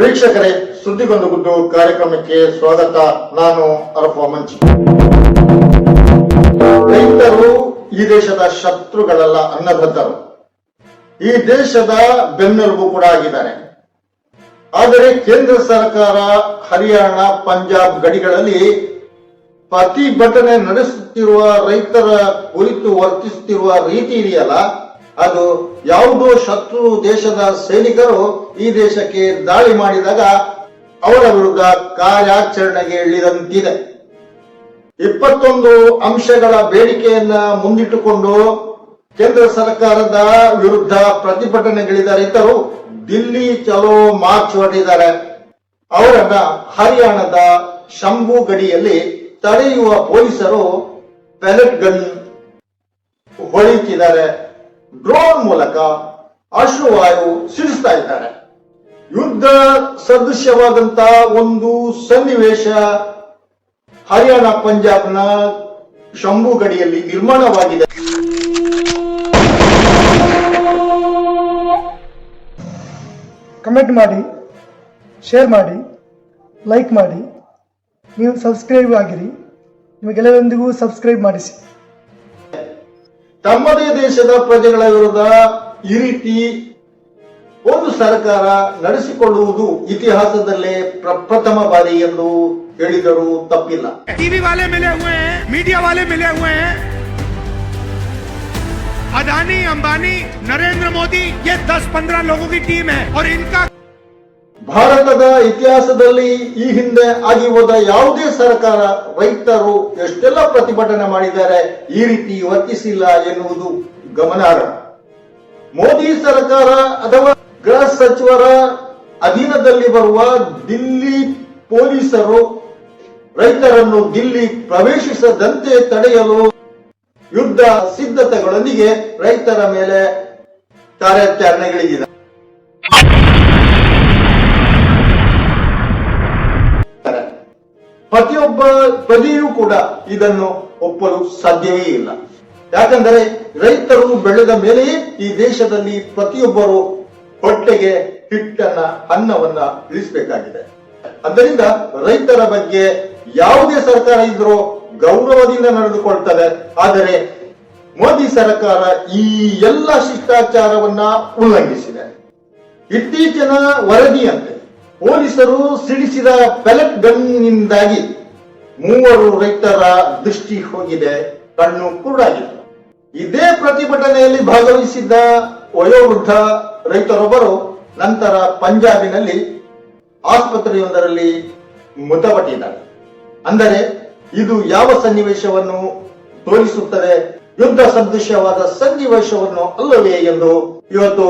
ವೀಕ್ಷಕರೇ, ಸುದ್ದಿಗೊಂದು ಗುದ್ದು ಕಾರ್ಯಕ್ರಮಕ್ಕೆ ಸ್ವಾಗತ. ನಾನು ಅರಫ ಮಂಚಿ ರೈತರು ಈ ದೇಶದ ಶತ್ರುಗಳಲ್ಲ ಅನ್ನಬದ್ಧರು ಈ ದೇಶದ ಬೆನ್ನೆಲುಬು ಕೂಡ ಆಗಿದ್ದಾರೆ. ಆದರೆ ಕೇಂದ್ರ ಸರ್ಕಾರ ಹರಿಯಾಣ, ಪಂಜಾಬ್ ಗಡಿಗಳಲ್ಲಿ ಪ್ರತಿಭಟನೆ ನಡೆಸುತ್ತಿರುವ ರೈತರ ಕುರಿತು ವರ್ತಿಸುತ್ತಿರುವ ರೀತಿ ಇದೆಯಲ್ಲ ಅದು ಯಾವುದೋ ಶತ್ರು ದೇಶದ ಸೈನಿಕರು ಈ ದೇಶಕ್ಕೆ ದಾಳಿ ಮಾಡಿದಾಗ ಅವರ ವಿರುದ್ಧ ಕಾರ್ಯಾಚರಣೆಗೆ ಇಳಿದಂತಿದೆ. ಇಪ್ಪತ್ತೊಂದು ಅಂಶಗಳ ಬೇಡಿಕೆಯನ್ನ ಮುಂದಿಟ್ಟುಕೊಂಡು ಕೇಂದ್ರ ಸರ್ಕಾರದ ವಿರುದ್ಧ ಪ್ರತಿಭಟನೆಗಳಿದ ರೈತರು ದಿಲ್ಲಿ ಚಲೋ ಮಾರ್ಚ್ ಹೊರಟಿದ್ದಾರೆ ಅವರನ್ನ ಹರಿಯಾಣದ ಶಂಭು ಗಡಿಯಲ್ಲಿ ತಡೆಯುವ ಪೊಲೀಸರು ಪ್ಯಾಲೆಟ್ ಗನ್ ಹೊಳೆಯುತ್ತಿದ್ದಾರೆ ಡ್ರೋನ್ ಮೂಲಕ ಅಶ್ರುವಾಯು ಸಿಡಿಸ್ತಾ ಇದ್ದಾರೆ. ಯುದ್ಧ ಸದೃಶ್ಯವಾದಂತ ಒಂದು ಸನ್ನಿವೇಶ ಹರಿಯಾಣ ಪಂಜಾಬ್ನ ಶಂಭು ಗಡಿಯಲ್ಲಿ ನಿರ್ಮಾಣವಾಗಿದೆ. ಕಮೆಂಟ್ ಮಾಡಿ ಶೇರ್ ಮಾಡಿ ಲೈಕ್ ಮಾಡಿ, ನೀವು ಸಬ್ಸ್ಕ್ರೈಬ್ ಆಗಿರಿ. ನಿಮಗೆಲ್ಲರೊಂದಿಗೂ ಸಬ್ಸ್ಕ್ರೈಬ್ ಮಾಡಿಸಿ. ತಮ್ಮದೇ ದೇಶದ ಪ್ರಜೆಗಳ ವಿರುದ್ಧ ಈ ರೀತಿ ಒಂದು ಸರ್ಕಾರ ನಡೆಸಿಕೊಳ್ಳುವುದು ಇತಿಹಾಸದಲ್ಲೇ ಪ್ರಪ್ರಥಮ ಬಾರಿ ಎಂದು ಹೇಳಿದರೂ ತಪ್ಪಿಲ್ಲ टीवी वाले मिले हुए हैं मीडिया वाले मिले हुए हैं अदानी अंबानी नरेंद्र मोदी ये 10-15 लोगों की टीम है और इनका ಭಾರತದ ಇತಿಹಾಸದಲ್ಲಿ ಈ ಹಿಂದೆ ಆಗಿ ಹೋದ ಯಾವುದೇ ಸರ್ಕಾರ ರೈತರು ಎಷ್ಟೆಲ್ಲ ಪ್ರತಿಭಟನೆ ಮಾಡಿದ್ದಾರೆ, ಈ ರೀತಿ ವರ್ತಿಸಿಲ್ಲ ಎನ್ನುವುದು ಗಮನಾರ್ಹ. ಮೋದಿ ಸರ್ಕಾರ ಅಥವಾ ಗೃಹ ಸಚಿವರ ಅಧೀನದಲ್ಲಿ ಬರುವ ದಿಲ್ಲಿ ಪೊಲೀಸರು ರೈತರನ್ನು ದಿಲ್ಲಿ ಪ್ರವೇಶಿಸದಂತೆ ತಡೆಯಲು ಯುದ್ಧ ಸಿದ್ಧತೆಗಳೊಂದಿಗೆ ರೈತರ ಮೇಲೆ ಕಾರ್ಯಾಚರಣೆಗಳಿಗಿದೆ ಪ್ರತಿಯೊಬ್ಬ ಪ್ರಜೆಯೂ ಕೂಡ ಇದನ್ನು ಒಪ್ಪಲು ಸಾಧ್ಯವೇ ಇಲ್ಲ. ಯಾಕಂದರೆ ರೈತರು ಬೆಳೆದ ಮೇಲೆಯೇ ಈ ದೇಶದಲ್ಲಿ ಪ್ರತಿಯೊಬ್ಬರು ಹೊಟ್ಟೆಗೆ ಹಿಟ್ಟನ್ನ, ಅನ್ನವನ್ನ ಇಳಿಸಬೇಕಾಗಿದೆ. ಅದರಿಂದ ರೈತರ ಬಗ್ಗೆ ಯಾವುದೇ ಸರ್ಕಾರ ಇದ್ರೂ ಗೌರವದಿಂದ ನಡೆದುಕೊಳ್ತದೆ. ಆದರೆ ಮೋದಿ ಸರ್ಕಾರ ಈ ಎಲ್ಲ ಶಿಷ್ಟಾಚಾರವನ್ನ ಉಲ್ಲಂಘಿಸಿದೆ. ಇತ್ತೀಚಿನ ವರದಿಯಂತೆ ಪೊಲೀಸರು ಸಿಡಿಸಿದ ಪೆಲೆಟ್ ಗನ್ನಿಂದಾಗಿ ಮೂವರು ರೈತರ ದೃಷ್ಟಿ ಹೋಗಿದೆ, ಕಣ್ಣು ಕುರುಡಾಗಿತ್ತು. ಇದೇ ಪ್ರತಿಭಟನೆಯಲ್ಲಿ ಭಾಗವಹಿಸಿದ್ದ ವಯೋವೃದ್ಧ ರೈತರೊಬ್ಬರು ನಂತರ ಪಂಜಾಬಿನಲ್ಲಿ ಆಸ್ಪತ್ರೆಯೊಂದರಲ್ಲಿ ಮೃತಪಟ್ಟಿದ್ದಾರೆ. ಅಂದರೆ ಇದು ಯಾವ ಸನ್ನಿವೇಶವನ್ನು ತೋರಿಸುತ್ತದೆ? ಯುದ್ಧ ಸದೃಶ್ಯವಾದ ಸನ್ನಿವೇಶವನ್ನು ಅಲ್ಲವೇ ಎಂದು ಇವತ್ತು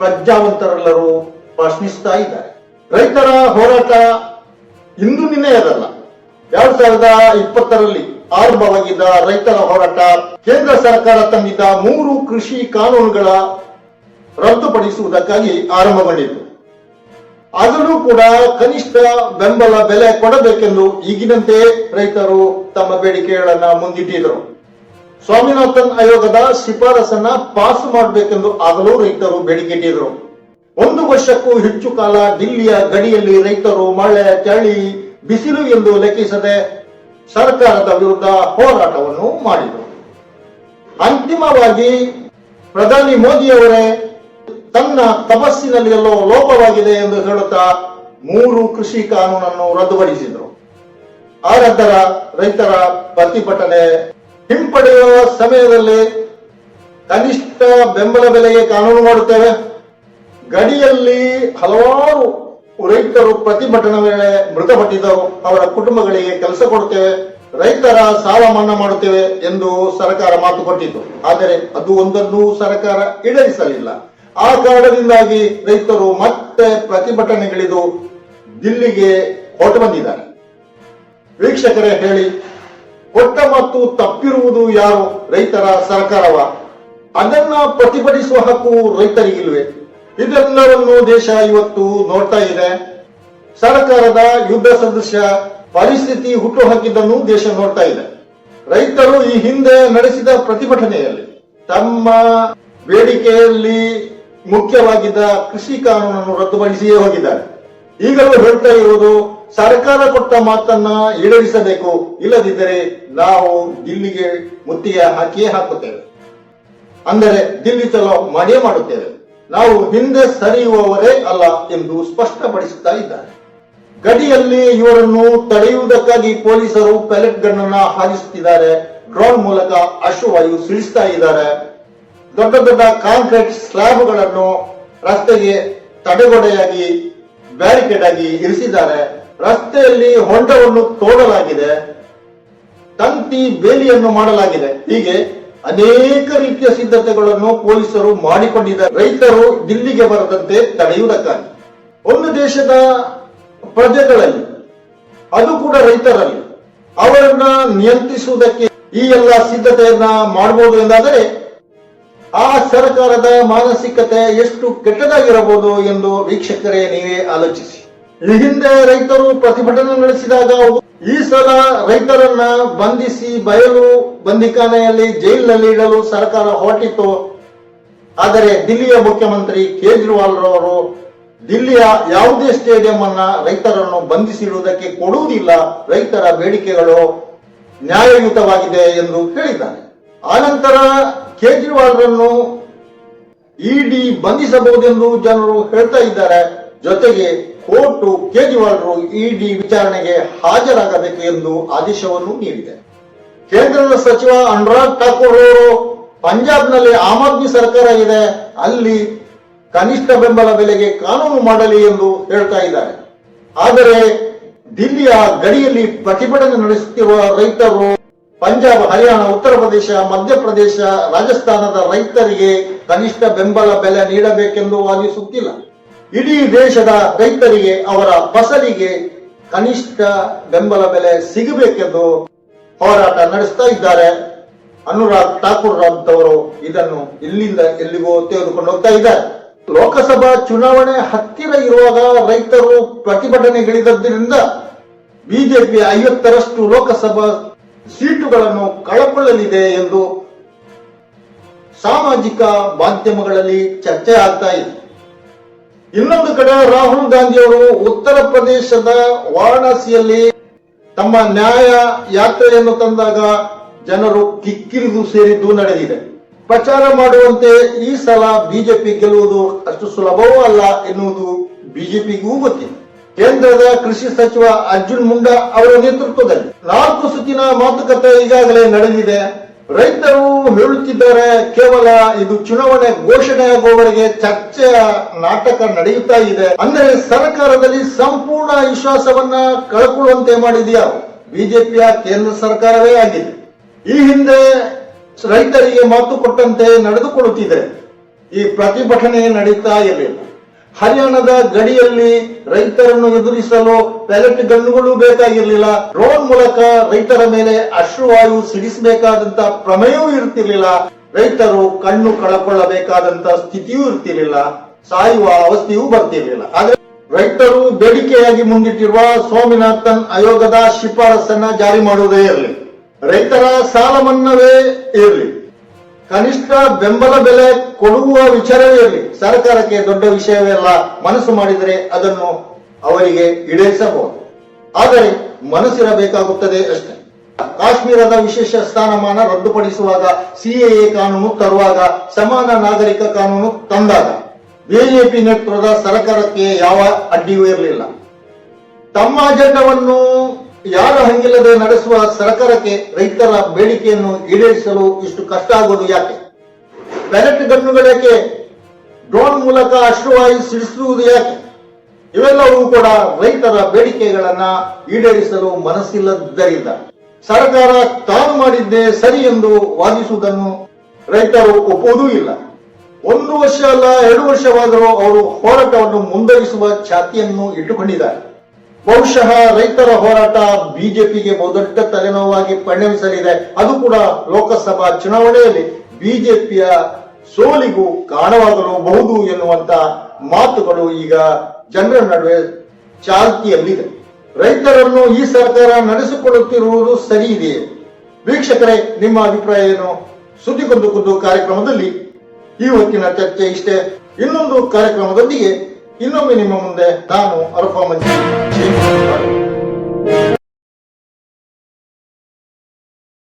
ಪ್ರಜ್ಞಾವಂತರೆಲ್ಲರೂ ಪ್ರಶ್ನಿಸ್ತಾ ಇದ್ದಾರೆ. ರೈತರ ಹೋರಾಟ ಇಂದು ನಿನ್ನೆ ಅದಲ್ಲ ಎರಡ್ ಸಾವಿರದ ಇಪ್ಪತ್ತರಲ್ಲಿ ಆರಂಭವಾಗಿದ್ದ ರೈತರ ಹೋರಾಟ ಕೇಂದ್ರ ಸರ್ಕಾರ ತಂದಿದ್ದ ಮೂರು ಕೃಷಿ ಕಾನೂನುಗಳ ರದ್ದುಪಡಿಸುವುದಕ್ಕಾಗಿ ಆರಂಭಗೊಂಡಿತು ಆದರೂ ಕೂಡ ಕನಿಷ್ಠ ಬೆಂಬಲ ಬೆಲೆ ಕೊಡಬೇಕೆಂದು ಈಗಿನಂತೆ ರೈತರು ತಮ್ಮ ಬೇಡಿಕೆಗಳನ್ನ ಮುಂದಿಟ್ಟಿದ್ರು ಸ್ವಾಮಿನಾಥನ್ ಆಯೋಗದ ಶಿಫಾರಸನ್ನ ಪಾಸ್ ಮಾಡಬೇಕೆಂದು ಆಗಲೂ ರೈತರು ಬೇಡಿಕೆ ಇಟ್ಟಿದ್ರು ಒಂದು ವರ್ಷಕ್ಕೂ ಹೆಚ್ಚು ಕಾಲ ದಿಲ್ಲಿಯ ಗಡಿಯಲ್ಲಿ ರೈತರು ಮಳೆ ಚಳಿ, ಬಿಸಿಲು ಎಂದು ಲೆಕ್ಕಿಸದೆ ಸರ್ಕಾರದ ವಿರುದ್ಧ ಹೋರಾಟವನ್ನು ಮಾಡಿದರು. ಅಂತಿಮವಾಗಿ ಪ್ರಧಾನಿ ಮೋದಿಯವರೇ ತನ್ನ ತಪಸ್ಸಿನಲ್ಲಿ ಎಲ್ಲೋ ಲೋಪವಾಗಿದೆ ಎಂದು ಹೇಳುತ್ತಾ ಮೂರು ಕೃಷಿ ಕಾನೂನನ್ನು ರದ್ದುಪಡಿಸಿದರು. ಆ ರೈತರ ಪ್ರತಿಭಟನೆ ಹಿಂಪಡೆಯುವ ಸಮಯದಲ್ಲಿ ಕನಿಷ್ಠ ಬೆಂಬಲ ಬೆಲೆಗೆ ಕಾನೂನು ಮಾಡುತ್ತೇವೆ. ಗಡಿಯಲ್ಲಿ ಹಲವಾರು ರೈತರು ಪ್ರತಿಭಟನೆ ವೇಳೆ ಮೃತಪಟ್ಟಿದ್ದರು. ಅವರ ಕುಟುಂಬಗಳಿಗೆ ಕೆಲಸ ಕೊಡುತ್ತೇವೆ, ರೈತರ ಸಾಲ ಮನ್ನಾ ಮಾಡುತ್ತೇವೆ ಎಂದು ಸರ್ಕಾರ ಮಾತು ಕೊಟ್ಟಿತ್ತು. ಆದರೆ ಅದು ಒಂದನ್ನು ಸರ್ಕಾರ ಈಡೇರಿಸಲಿಲ್ಲ. ಆ ಕಾರಣದಿಂದಾಗಿ ರೈತರು ಮತ್ತೆ ಪ್ರತಿಭಟನೆಗಳಿದು ದಿಲ್ಲಿಗೆ ಹೊರಟು ಬಂದಿದ್ದಾರೆ. ವೀಕ್ಷಕರೇ ಹೇಳಿ, ಕೊಟ್ಟ ಮತ್ತು ತಪ್ಪಿರುವುದು ಯಾರು? ರೈತರ ಸರ್ಕಾರವ? ಅದನ್ನ ಪ್ರತಿಭಟಿಸುವ ಹಕ್ಕು ರೈತರಿಗಿಲ್ವೇ? ಇದೆಲ್ಲವನ್ನು ದೇಶ ಇವತ್ತು ನೋಡ್ತಾ ಇದೆ. ಸರ್ಕಾರದ ಯುದ್ಧ ಸದೃಶ ಪರಿಸ್ಥಿತಿ ಹುಟ್ಟು ಹಾಕಿದ್ದನ್ನು ದೇಶ ನೋಡ್ತಾ ಇದೆ. ರೈತರು ಈ ಹಿಂದೆ ನಡೆಸಿದ ಪ್ರತಿಭಟನೆಯಲ್ಲಿ ತಮ್ಮ ಬೇಡಿಕೆಯಲ್ಲಿ ಮುಖ್ಯವಾಗಿದ್ದ ಕೃಷಿ ಕಾನೂನನ್ನು ರದ್ದುಪಡಿಸಿಯೇ ಹೋಗಿದ್ದಾರೆ. ಈಗಲೂ ಹೇಳ್ತಾ ಇರುವುದು ಸರ್ಕಾರ ಕೊಟ್ಟ ಮಾತನ್ನ ಈಡೇರಿಸಬೇಕು. ಇಲ್ಲದಿದ್ದರೆ ನಾವು ದಿಲ್ಲಿಗೆ ಮುತ್ತಿಗೆ ಹಾಕಿಯೇ ಹಾಕುತ್ತೇವೆ. ಅಂದರೆ ದಿಲ್ಲಿ ಚಲೋ ಮಾಡೇ ಮಾಡುತ್ತೇವೆ. ನಾವು ಹಿಂದೆ ಸರಿಯುವವರೇ ಅಲ್ಲ ಎಂದು ಸ್ಪಷ್ಟಪಡಿಸುತ್ತಾ ಇದ್ದಾರೆ. ಗಡಿಯಲ್ಲಿ ಇವರನ್ನು ತಡೆಯುವುದಕ್ಕಾಗಿ ಪೊಲೀಸರು ಪೆಲೆಟ್ ಗನ್ನನ್ನ ಹಾರಿಸುತ್ತಿದ್ದಾರೆ. ಡ್ರೋನ್ ಮೂಲಕ ಅಶ್ವವಾಯು ಸಿಡಿಸ್ತಾ ಇದ್ದಾರೆ. ದೊಡ್ಡ ದೊಡ್ಡ ಕಾಂಕ್ರೀಟ್ ಸ್ಲ್ಯಾಬ್ಗಳನ್ನು ರಸ್ತೆಗೆ ತಡೆಗೋಡೆಯಾಗಿ ಬ್ಯಾರಿಕೇಡ್ ಆಗಿ ಇರಿಸಿದ್ದಾರೆ. ರಸ್ತೆಯಲ್ಲಿ ಹೊಂಡವನ್ನು ತೋಡಲಾಗಿದೆ. ತಂತಿ ಬೇಲಿಯನ್ನು ಮಾಡಲಾಗಿದೆ. ಹೀಗೆ ಅನೇಕ ರೀತಿಯ ಸಿದ್ಧತೆಗಳನ್ನು ಪೊಲೀಸರು ಮಾಡಿಕೊಂಡಿದ್ದಾರೆ. ರೈತರು ದಿಲ್ಲಿಗೆ ಬರದಂತೆ ತಡೆಯುವುದಕ್ಕಾಗಿ. ಒಂದು ದೇಶದ ಪ್ರಜೆಗಳಲ್ಲಿ, ಅದು ಕೂಡ ರೈತರಲ್ಲಿ, ಅವರನ್ನ ನಿಯಂತ್ರಿಸುವುದಕ್ಕೆ ಈ ಎಲ್ಲ ಸಿದ್ಧತೆಯನ್ನ ಮಾಡಬಹುದು ಎಂದಾದರೆ, ಆ ಸರ್ಕಾರದ ಮಾನಸಿಕತೆ ಎಷ್ಟು ಕೆಟ್ಟದಾಗಿರಬಹುದು ಎಂದು ವೀಕ್ಷಕರೇ ನೀವೇ ಆಲೋಚಿಸಿ. ಈ ಹಿಂದೆ ರೈತರು ಪ್ರತಿಭಟನೆ ನಡೆಸಿದಾಗ ಈ ಸಲ ರೈತರನ್ನ ಬಂಧಿಸಿ ಬಯಲು ಬಂದಿಖಾನೆಯಲ್ಲಿ ಜೈಲಿನಲ್ಲಿ ಇಡಲು ಸರ್ಕಾರ ಹೊರಟಿತ್ತು. ಆದರೆ ದಿಲ್ಲಿಯ ಮುಖ್ಯಮಂತ್ರಿ ಕೇಜ್ರಿವಾಲ್ ರವರು ದಿಲ್ಲಿಯ ಯಾವುದೇ ಸ್ಟೇಡಿಯಂ ಅನ್ನ ರೈತರನ್ನು ಬಂಧಿಸಿಡುವುದಕ್ಕೆ ಕೊಡುವುದಿಲ್ಲ, ರೈತರ ಬೇಡಿಕೆಗಳು ನ್ಯಾಯಯುತವಾಗಿದೆ ಎಂದು ಹೇಳಿದ್ದಾರೆ. ಆನಂತರ ಕೇಜ್ರಿವಾಲ್ ರನ್ನು ಇಡಿ ಬಂಧಿಸಬಹುದೆಂದು ಜನರು ಹೇಳ್ತಾ ಇದ್ದಾರೆ. ಜೊತೆಗೆ ಕೋರ್ಟ್ ಕೇಜ್ರಿವಾಲ್ರು ಇಡಿ ವಿಚಾರಣೆಗೆ ಹಾಜರಾಗಬೇಕು ಎಂದು ಆದೇಶವನ್ನು ನೀಡಿದೆ. ಕೇಂದ್ರದ ಸಚಿವ ಅನುರಾಗ್ ಠಾಕೂರ್ ಅವರು ಪಂಜಾಬ್ನಲ್ಲಿ ಆಮ್ ಆದ್ಮಿ ಸರ್ಕಾರ ಇದೆ, ಅಲ್ಲಿ ಕನಿಷ್ಠ ಬೆಂಬಲ ಬೆಲೆಗೆ ಕಾನೂನು ಮಾಡಲಿ ಎಂದು ಹೇಳ್ತಾ ಇದ್ದಾರೆ. ಆದರೆ ದಿಲ್ಲಿಯ ಗಡಿಯಲ್ಲಿ ಪ್ರತಿಭಟನೆ ನಡೆಸುತ್ತಿರುವ ರೈತರು ಪಂಜಾಬ್, ಹರಿಯಾಣ, ಉತ್ತರ ಪ್ರದೇಶ, ಮಧ್ಯಪ್ರದೇಶ, ರಾಜಸ್ಥಾನದ ರೈತರಿಗೆ ಕನಿಷ್ಠ ಬೆಂಬಲ ಬೆಲೆ ನೀಡಬೇಕೆಂದು ವಾದಿಸುತ್ತಿಲ್ಲ. ಇಡೀ ದೇಶದ ರೈತರಿಗೆ, ಅವರ ಫಸಲಿಗೆ ಕನಿಷ್ಠ ಬೆಂಬಲ ಬೆಲೆ ಸಿಗಬೇಕೆಂದು ಹೋರಾಟ ನಡೆಸ್ತಾ ಇದ್ದಾರೆ. ಅನುರಾಗ್ ಠಾಕೂರ್ ಅಂತವರು ಇದನ್ನು ಇಲ್ಲಿಂದ ಎಲ್ಲಿಗೋ ತೆಗೆದುಕೊಂಡು ಹೋಗ್ತಾ ಇದ್ದಾರೆ. ಲೋಕಸಭಾ ಚುನಾವಣೆ ಹತ್ತಿರ ಇರುವಾಗ ರೈತರು ಪ್ರತಿಭಟನೆಗಿಳಿದದ್ದರಿಂದ ಬಿಜೆಪಿ ಐವತ್ತರಷ್ಟು ಲೋಕಸಭಾ ಸೀಟುಗಳನ್ನು ಕಳಕೊಳ್ಳಲಿದೆ ಎಂದು ಸಾಮಾಜಿಕ ಮಾಧ್ಯಮಗಳಲ್ಲಿ ಚರ್ಚೆ ಆಗ್ತಾ ಇದೆ. ಇನ್ನೊಂದು ಕಡೆ ರಾಹುಲ್ ಗಾಂಧಿ ಅವರು ಉತ್ತರ ಪ್ರದೇಶದ ವಾರಣಾಸಿಯಲ್ಲಿ ತಮ್ಮ ನ್ಯಾಯ ಯಾತ್ರೆಯನ್ನು ತಂದಾಗ ಜನರು ಕಿಕ್ಕಿರಿದು ಸೇರಿದ್ದು ನಡೆದಿದೆ. ಪ್ರಚಾರ ಮಾಡುವಂತೆ ಈ ಸಲ ಬಿಜೆಪಿ ಗೆಲ್ಲುವುದು ಅಷ್ಟು ಸುಲಭವೂ ಅಲ್ಲ ಎನ್ನುವುದು ಬಿಜೆಪಿಗೂ ಗೊತ್ತಿದೆ. ಕೇಂದ್ರದ ಕೃಷಿ ಸಚಿವ ಅರ್ಜುನ್ ಮುಂಡಾ ಅವರ ನೇತೃತ್ವದಲ್ಲಿ ನಾಲ್ಕು ಸುತ್ತಿನ ಮಾತುಕತೆ ಈಗಾಗಲೇ ನಡೆದಿದೆ. ರೈತರು ಹೇಳುತ್ತಿದ್ದಾರೆ ಕೇವಲ ಇದು ಚುನಾವಣೆ ಘೋಷಣೆಯಾಗುವವರೆಗೆ ಚರ್ಚೆಯ ನಾಟಕ ನಡೆಯುತ್ತಾ ಇದೆ. ಅಂದರೆ ಸರ್ಕಾರದಲ್ಲಿ ಸಂಪೂರ್ಣ ವಿಶ್ವಾಸವನ್ನ ಕಳ್ಕೊಳ್ಳುವಂತೆ ಮಾಡಿದೆಯಾ ಬಿಜೆಪಿಯ ಕೇಂದ್ರ ಸರ್ಕಾರವೇ ಆಗಿದೆ. ಈ ಹಿಂದೆ ರೈತರಿಗೆ ಮಾತು ಕೊಟ್ಟಂತೆ ನಡೆದುಕೊಳ್ಳುತ್ತಿದೆ. ಈ ಪ್ರತಿಭಟನೆ ನಡೀತಾ ಇರಲಿಲ್ಲ. ಹರಿಯಾಣದ ಗಡಿಯಲ್ಲಿ ರೈತರನ್ನು ಎದುರಿಸಲು ಪ್ಯಾಲೆಟ್ ಗನ್ನುಗಳು ಬೇಕಾಗಿರಲಿಲ್ಲ. ಡ್ರೋನ್ ಮೂಲಕ ರೈತರ ಮೇಲೆ ಅಶ್ರುವಾಯು ಸಿಡಿಸಬೇಕಾದಂತ ಪ್ರಮೇಯವೂ ಇರ್ತಿರ್ಲಿಲ್ಲ. ರೈತರು ಕಣ್ಣು ಕಳಕೊಳ್ಳಬೇಕಾದಂತ ಸ್ಥಿತಿಯೂ ಇರ್ತಿರ್ಲಿಲ್ಲ. ಸಾಯುವ ಅವಸ್ಥೆಯೂ ಬರ್ತಿರ್ಲಿಲ್ಲ. ಆದ್ರೆ ರೈತರು ಬೇಡಿಕೆಯಾಗಿ ಮುಂದಿಟ್ಟಿರುವ ಸ್ವಾಮಿನಾಥನ್ ಆಯೋಗದ ಶಿಫಾರಸನ್ನ ಜಾರಿ ಮಾಡುವುದೇ ಇರಲಿ. ರೈತರ ಸಾಲ ಮನ್ನವೇ ಇರಲಿ. ಕನಿಷ್ಠ ಬೆಂಬಲ ಬೆಲೆ ಕೊಡುವ ವಿಚಾರವೇ ಇರಲಿ ಸರ್ಕಾರಕ್ಕೆ ದೊಡ್ಡ ವಿಷಯವೆಲ್ಲ ಮನಸ್ಸು ಮಾಡಿದರೆ ಅದನ್ನು ಅವರಿಗೆ ಈಡೇರಿಸಬಹುದು. ಆದರೆ ಮನಸ್ಸಿರಬೇಕಾಗುತ್ತದೆ ಅಷ್ಟೇ. ಕಾಶ್ಮೀರದ ವಿಶೇಷ ಸ್ಥಾನಮಾನ ರದ್ದುಪಡಿಸುವಾಗ ಸಿಎಎ ಕಾನೂನು ತರುವಾಗ ಸಮಾನ ನಾಗರಿಕ ಕಾನೂನು ತಂದಾಗ ಬಿಜೆಪಿ ನೇತೃತ್ವದ ಸರ್ಕಾರಕ್ಕೆ ಯಾವ ಅಡ್ಡಿಯೂ ಇರಲಿಲ್ಲ. ತಮ್ಮ ಅಜೆಂಡವನ್ನು ಯಾರ ಹಂಗಿಲ್ಲದೆ ನಡೆಸುವ ಸರ್ಕಾರಕ್ಕೆ ರೈತರ ಬೇಡಿಕೆಯನ್ನು ಈಡೇರಿಸಲು ಇಷ್ಟು ಕಷ್ಟ ಆಗೋದು ಯಾಕೆ? ಪ್ಯಾಲೆಟ್ ಗನ್ನುಗಳೇಕೆ ಡ್ರೋನ್ ಮೂಲಕ ಅಶ್ರುವಾಯು ಸಿಡಿಸುವುದು ಯಾಕೆ? ಇವೆಲ್ಲವೂ ಕೂಡ ರೈತರ ಬೇಡಿಕೆಗಳನ್ನ ಈಡೇರಿಸಲು ಮನಸ್ಸಿಲ್ಲದ್ದರಿಂದ. ಸರ್ಕಾರ ತಾನು ಮಾಡಿದ್ದೇ ಸರಿ ಎಂದು ವಾದಿಸುವುದನ್ನು ರೈತರು ಒಪ್ಪುವುದೂ ಇಲ್ಲ. ಒಂದು ವರ್ಷ ಅಲ್ಲ, ಎರಡು ವರ್ಷವಾದರೂ ಅವರು ಹೋರಾಟವನ್ನು ಮುಂದುವರಿಸುವ ಛಾತಿಯನ್ನು ಇಟ್ಟುಕೊಂಡಿದ್ದಾರೆ. ಬಹುಶಃ ರೈತರ ಹೋರಾಟ ಬಿಜೆಪಿಗೆ ಬಹುದೊಡ್ಡ ತಲೆನೋವಾಗಿ ಪರಿಣಮಿಸಲಿದೆ. ಅದು ಕೂಡ ಲೋಕಸಭಾ ಚುನಾವಣೆಯಲ್ಲಿ ಬಿಜೆಪಿಯ ಸೋಲಿಗೂ ಕಾರಣವಾಗಲೂಬಹುದು ಎನ್ನುವಂತ ಮಾತುಗಳು ಈಗ ಜನರ ನಡುವೆ ಚಾಲ್ತಿಯಲ್ಲಿದೆ. ರೈತರನ್ನು ಈ ಸರ್ಕಾರ ನಡೆಸಿಕೊಳ್ಳುತ್ತಿರುವುದು ಸರಿ ಇದೆಯೇ ವೀಕ್ಷಕರೇ, ನಿಮ್ಮ ಅಭಿಪ್ರಾಯ ಏನು? ಕುದ್ದು ಕಾರ್ಯಕ್ರಮದಲ್ಲಿ ಈ ಹೊತ್ತಿನ ಚರ್ಚೆ ಇಷ್ಟೇ. ಇನ್ನೊಂದು ಕಾರ್ಯಕ್ರಮದೊಂದಿಗೆ ಇನ್ನೊಮ್ಮೆ ನಿಮ್ಮ ಮುಂದೆ ನಾನು ಅರ್ಫಾ ಮಂಜು